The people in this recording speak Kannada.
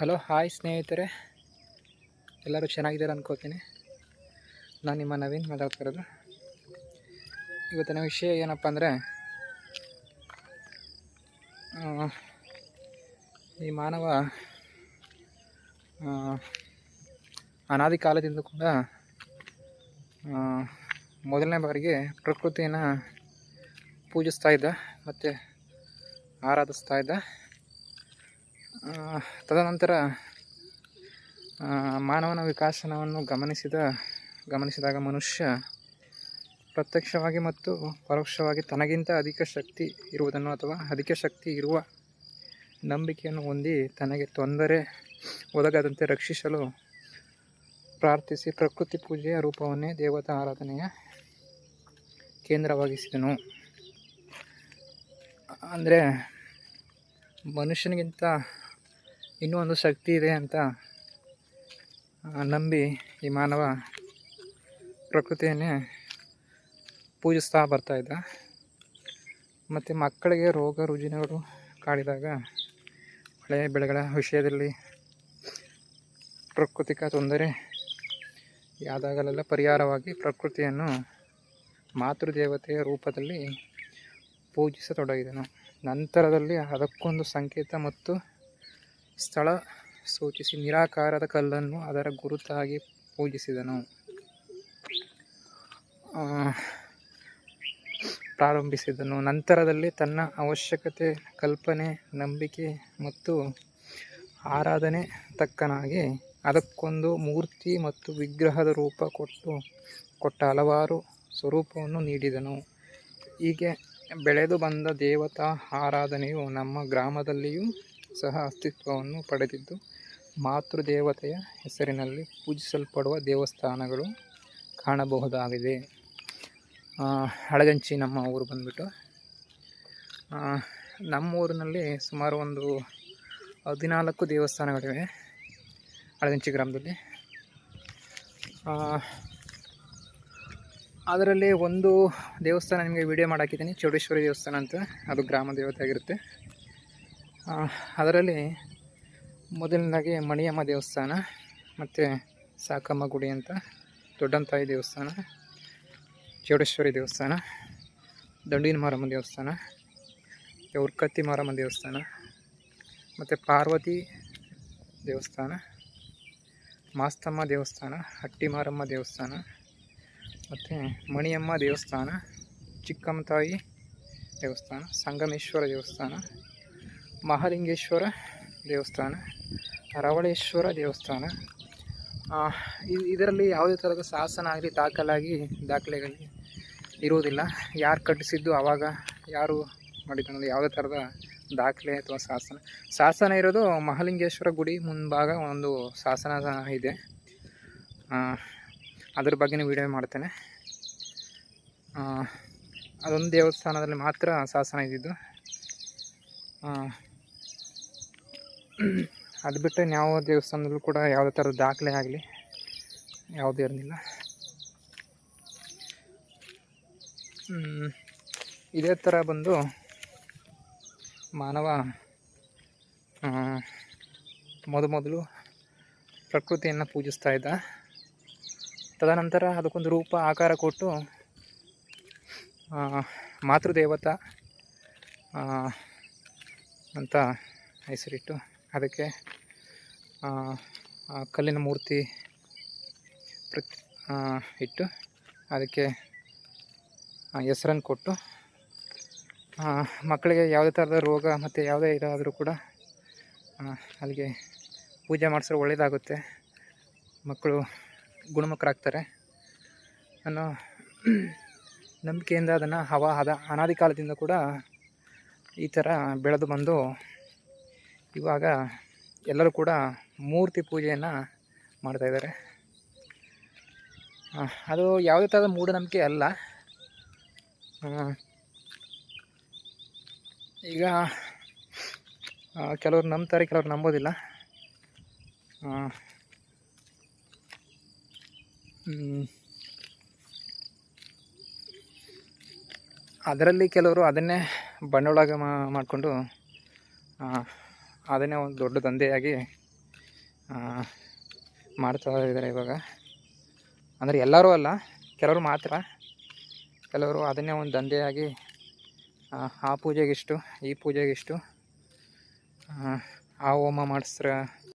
ಹಲೋ, ಹಾಯ್ ಸ್ನೇಹಿತರೆ. ಎಲ್ಲರೂ ಚೆನ್ನಾಗಿದ್ದಾರೆ ಅಂದ್ಕೋತೀನಿ ನಾನು ನಿಮ್ಮ ನವೀನ್ ಮಾತಾಡ್ತಿರೋದು ಇವತ್ತಿನ ವಿಷಯ ಏನಪ್ಪ ಅಂದರೆ ಈ ಮಾನವ ಅನಾದಿ ಕಾಲದಿಂದ ಕೂಡ ಮೊದಲನೇ ಬಾರಿಗೆ ಪ್ರಕೃತಿಯನ್ನು ಪೂಜಿಸ್ತಾ ಇದ್ದ ಮತ್ತು ಆರಾಧಿಸ್ತಾ ಇದ್ದ. ತದನಂತರ ಮಾನವನ ವಿಕಾಸನವನ್ನು ಗಮನಿಸಿದ, ಗಮನಿಸಿದಾಗ ಮನುಷ್ಯ ಪ್ರತ್ಯಕ್ಷವಾಗಿ ಮತ್ತು ಪರೋಕ್ಷವಾಗಿ ತನಗಿಂತ ಅಧಿಕ ಶಕ್ತಿ ಇರುವುದನ್ನು ಅಥವಾ ಅಧಿಕ ಶಕ್ತಿ ಇರುವ ನಂಬಿಕೆಯನ್ನು ಹೊಂದಿ ತನಗೆ ತೊಂದರೆ ಒದಗದಂತೆ ರಕ್ಷಿಸಲು ಪ್ರಾರ್ಥಿಸಿ ಪ್ರಕೃತಿ ಪೂಜೆಯ ರೂಪವನ್ನೇ ದೇವತಾ ಆರಾಧನೆಯ ಕೇಂದ್ರವಾಗಿಸಿದನು. ಅಂದರೆ ಮನುಷ್ಯನಿಗಿಂತ ಇನ್ನೂ ಒಂದು ಶಕ್ತಿ ಇದೆ ಅಂತ ನಂಬಿ ಈ ಮಾನವ ಪ್ರಕೃತಿಯನ್ನೇ ಪೂಜಿಸ್ತಾ ಬರ್ತಾ ಇದ್ದ. ಮತ್ತು ಮಕ್ಕಳಿಗೆ ರೋಗ ರುಜಿನಗಳು ಕಾಡಿದಾಗ ಮಳೆ ಬೆಳೆಗಳ ವಿಷಯದಲ್ಲಿ ಪ್ರಾಕೃತಿಕ ತೊಂದರೆ ಯಾದಾಗಲೆಲ್ಲ ಪರಿಹಾರವಾಗಿ ಪ್ರಕೃತಿಯನ್ನು ಮಾತೃದೇವತೆಯ ರೂಪದಲ್ಲಿ ಪೂಜಿಸತೊಡಗಿದನು. ನಂತರದಲ್ಲಿ ಅದಕ್ಕೊಂದು ಸಂಕೇತ ಮತ್ತು ಸ್ಥಳ ಸೂಚಿಸಿ ನಿರಾಕಾರದ ಕಲ್ಲನ್ನು ಅದರ ಗುರುತಾಗಿ ಪೂಜಿಸಿದನು. ಪ್ರಾರಂಭಿಸಿದನು. ನಂತರದಲ್ಲಿ ತನ್ನ ಅವಶ್ಯಕತೆ, ಕಲ್ಪನೆ, ನಂಬಿಕೆ ಮತ್ತು ಆರಾಧನೆ ತಕ್ಕನಾಗಿ ಅದಕ್ಕೊಂದು ಮೂರ್ತಿ ಮತ್ತು ವಿಗ್ರಹದ ರೂಪ ಕೊಟ್ಟು ಕೊಟ್ಟ ಹಲವಾರು ಸ್ವರೂಪವನ್ನು ನೀಡಿದನು. ಹೀಗೆ ಬೆಳೆದು ಬಂದ ದೇವತಾ ಆರಾಧನೆಯು ನಮ್ಮ ಗ್ರಾಮದಲ್ಲಿಯೂ ಸಹ ಅಸ್ತಿತ್ವವನ್ನು ಪಡೆದಿದ್ದು. ಮಾತೃದೇವತೆಯ ಹೆಸರಿನಲ್ಲಿ ಪೂಜಿಸಲ್ಪಡುವ ದೇವಸ್ಥಾನಗಳು ಕಾಣಬಹುದಾಗಿದೆ. ಹಳಗಂಚಿ ನಮ್ಮ ಊರು ಬಂದ್ಬಿಟ್ಟು. ನಮ್ಮ ಊರಿನಲ್ಲಿ ಸುಮಾರು ಒಂದು ಹದಿನಾಲ್ಕು ದೇವಸ್ಥಾನಗಳಿವೆ ಹಳಗಂಚಿ ಗ್ರಾಮದಲ್ಲಿ. ಅದರಲ್ಲಿ ಒಂದು ದೇವಸ್ಥಾನ ನಿಮಗೆ ವಿಡಿಯೋ ಮಾಡಾಕಿದ್ದೀನಿ. ಚೌಡೇಶ್ವರಿ ದೇವಸ್ಥಾನ ಅಂತ. ಅದು ಗ್ರಾಮ ದೇವತೆ ಆಗಿರುತ್ತೆ. ಅದರಲ್ಲಿ ಮೊದಲನೇದಾಗಿ ಮಣಿಯಮ್ಮ ದೇವಸ್ಥಾನ, ಮತ್ತು ಸಾಕಮ್ಮ ಗುಡಿ ಅಂತ ದೊಡ್ಡಂತಾಯಿ ದೇವಸ್ಥಾನ, ಚೌಡೇಶ್ವರಿ ದೇವಸ್ಥಾನ, ದಂಡಿನ ಮಾರಮ್ಮ ದೇವಸ್ಥಾನ ಉರ್ಕತ್ತಿ ಮಾರಮ್ಮ ದೇವಸ್ಥಾನ, ಮತ್ತು ಪಾರ್ವತಿ ದೇವಸ್ಥಾನ, ಮಾಸ್ತಮ್ಮ ದೇವಸ್ಥಾನ, ಹಟ್ಟಿ ಮಾರಮ್ಮ ದೇವಸ್ಥಾನ, ಮತ್ತು ಮಣಿಯಮ್ಮ ದೇವಸ್ಥಾನ ಚಿಕ್ಕಮ್ಮ ತಾಯಿ ದೇವಸ್ಥಾನ, ಸಂಗಮೇಶ್ವರ ದೇವಸ್ಥಾನ ಮಹಾಲಿಂಗೇಶ್ವರ ದೇವಸ್ಥಾನ ರವಳೇಶ್ವರ ದೇವಸ್ಥಾನ. ಇದರಲ್ಲಿ ಯಾವುದೇ ಥರದ ಶಾಸನ ಆಗಲಿ ದಾಖಲಾಗಿ ದಾಖಲೆಗಳು ಇರುವುದಿಲ್ಲ. ಯಾರು ಕಟ್ಟಿಸಿದ್ದು ಆವಾಗ ಯಾರು ಮಾಡಿದ್ದು ಯಾವುದೇ ಥರದ ದಾಖಲೆ ಅಥವಾ ಶಾಸನ. ಶಾಸನ ಇರೋದು ಮಹಾಲಿಂಗೇಶ್ವರ ಗುಡಿ ಮುಂಭಾಗ ಒಂದು ಶಾಸನ ಇದೆ. ಅದ್ರ ಬಗ್ಗೆನೇ ವಿಡಿಯೋ ಮಾಡ್ತೇನೆ. ಅದೊಂದು ದೇವಸ್ಥಾನದಲ್ಲಿ ಮಾತ್ರ ಶಾಸನ ಇದ್ದಿದ್ದು. ಅದು ಬಿಟ್ಟರೆ ಯಾವ ದೇವಸ್ಥಾನದಲ್ಲೂ ಕೂಡ ಯಾವುದೇ ಥರದ ದಾಖಲೆ ಆಗಲಿ ಯಾವುದೇ ಇರಲಿಲ್ಲ. ಇದೇ ಥರ ಬಂದು ಮಾನವ ಆ, ಮೊದಮೊದಲು ಪ್ರಕೃತಿಯನ್ನು ಪೂಜಿಸ್ತಾ ಇದ್ದ. ತದನಂತರ ಅದಕ್ಕೊಂದು ರೂಪ ಆಕಾರ ಕೊಟ್ಟು ಮಾತೃದೇವತಾ ಅಂತ ಹೆಸರಿಟ್ಟು ಅದಕ್ಕೆ ಕಲ್ಲಿನ ಮೂರ್ತಿ ಪ್ರತಿ ಇಟ್ಟು ಅದಕ್ಕೆ ಹೆಸರನ್ನು ಕೊಟ್ಟು ಮಕ್ಕಳಿಗೆ ಯಾವುದೇ ಥರದ ರೋಗ ಮತ್ತು ಯಾವುದೇ ಇದಾದರೂ ಕೂಡ ಅಲ್ಲಿಗೆ ಪೂಜೆ ಮಾಡಿಸಿದ್ರೆ ಒಳ್ಳೆಯದಾಗುತ್ತೆ ಮಕ್ಕಳು ಗುಣಮುಖರಾಗ್ತಾರೆ. ಅನ್ನೋ ನಂಬಿಕೆಯಿಂದ ಅದನ್ನು ಹವ ಹದ ಅನಾದಿ ಕಾಲದಿಂದ ಕೂಡ ಈ ಥರ ಬೆಳೆದು ಬಂದು ಇವಾಗ ಎಲ್ಲರೂ ಕೂಡ ಮೂರ್ತಿ ಪೂಜೆಯನ್ನು ಮಾಡ್ತಾಯಿದ್ದಾರೆ ಅದು ಯಾವುದೇ ಥರದ ಮೂಢನಂಬಿಕೆ ಅಲ್ಲ. ಈಗ ಕೆಲವರು ನಂಬ್ತಾರೆ, ಕೆಲವರು ನಂಬೋದಿಲ್ಲ. ಅದರಲ್ಲಿ ಕೆಲವರು ಅದನ್ನೇ ಬಂಡವಾಳ ಮಾಡಿಕೊಂಡು ಅದನ್ನೇ ಒಂದು ದೊಡ್ಡ ದಂಧೆಯಾಗಿ ಮಾಡ್ತಾ ಇದ್ದಾರೆ ಇವಾಗ. ಅಂದರೆ ಎಲ್ಲರೂ ಅಲ್ಲ ಕೆಲವರು ಮಾತ್ರ. ಕೆಲವರು ಅದನ್ನೇ ಒಂದು ದಂಧೆಯಾಗಿ ಆ, ಪೂಜೆಗಿಷ್ಟು ಈ ಪೂಜೆಗಿಷ್ಟು ಆ ಹೋಮ ಮಾಡಿಸ್ರ